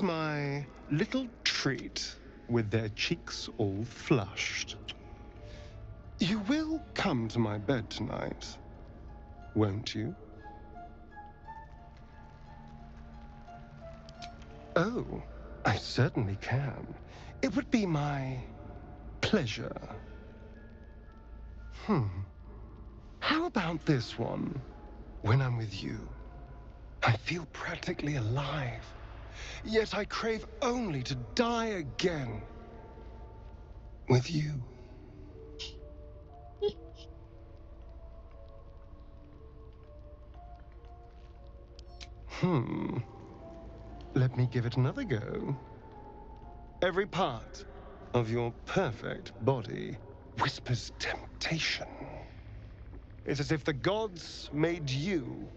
My little treat with their cheeks all flushed. You will come to my bed tonight, won't you? Oh, I certainly can. It would be my pleasure. Hmm. How about this one? When I'm with you, I feel practically alive. Yet I crave only to die again. With you. Hmm. Let me give it another go. Every part of your perfect body whispers temptation. It's as if the gods made you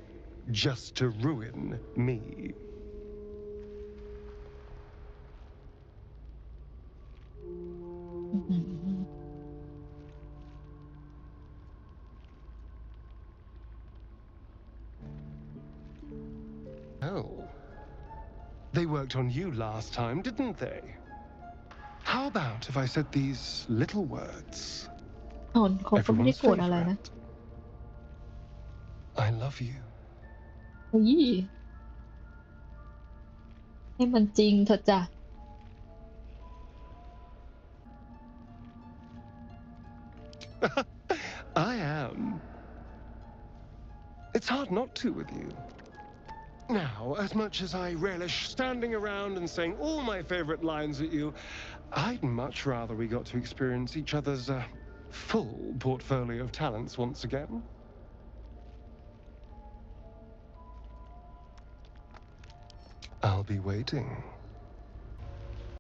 just to ruin me. Oh. They worked on you last time, didn't they? How about if I said these little words? เขาเขาก็ไม่ได้ Everyone's โกรธอะไรนะ favorite. I love you. เฮ้ยให้มันจริงเถอะจ้ะ I am. It's hard not to with you. Now, as much as I relish standing around and saying all my favorite lines at you, I'd much rather we got to experience each other's uh, full portfolio of talents once again. I'll be waiting.